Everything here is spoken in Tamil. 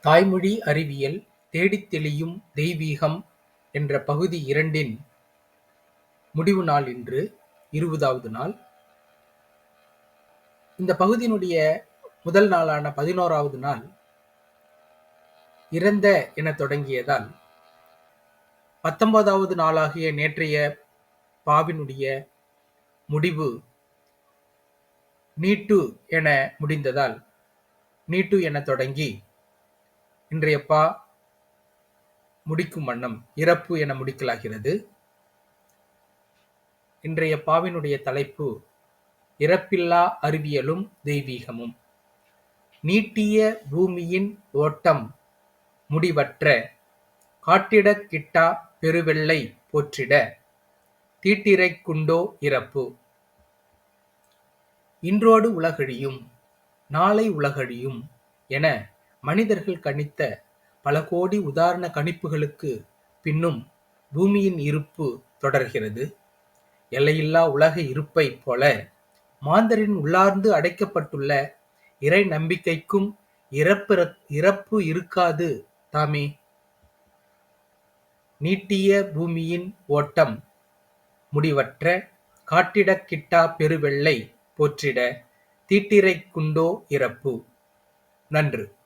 தாய்மொழி அறிவியல் தேடித் தெளியும் தெய்வீகம் என்ற பகுதி இரண்டின் முடிவு நாள் இன்று இருபதாவது நாள். இந்த பகுதியினுடைய முதல் நாளான பதினோராவது நாள் இறந்த என தொடங்கியதால் பத்தொன்பதாவது நாளாகிய நேற்றைய பாவினுடைய முடிவு நீட்டு என முடிந்ததால் நீட்டு என தொடங்கி இன்றைய பா முடிக்கும் வண்ணம் இறப்பு என முடிக்கலாகிறது. இன்றைய பாவினுடைய தலைப்பு இறப்பில்லா அறிவியலும் தெய்வீகமும். நீட்டிய பூமியின் ஓட்டம் முடிவற்ற காட்டிடக் கிட்டா பெருவெள்ளை போற்றிட தீட்டிரைக்குண்டோ இறப்பு. இன்றோடு உலகழியும் நாளை உலகழியும் என மனிதர்கள் கணித்த பல கோடி உதாரண கணிப்புகளுக்கு பின்னும் பூமியின் இருப்பு தொடர்கிறது. எல்லையில்லா உலக இருப்பைப் போல மாந்தரின் உள்ளார்ந்து அடைக்கப்பட்டுள்ள இறை நம்பிக்கைக்கும் இறப்பு இருக்காது தாமே. நீட்டிய பூமியின் ஓட்டம் முடிவற்ற காட்டிடக் கிட்டா பெருவெள்ளை போற்றிட தீட்டிரை குண்டோ இறப்பு. நன்று.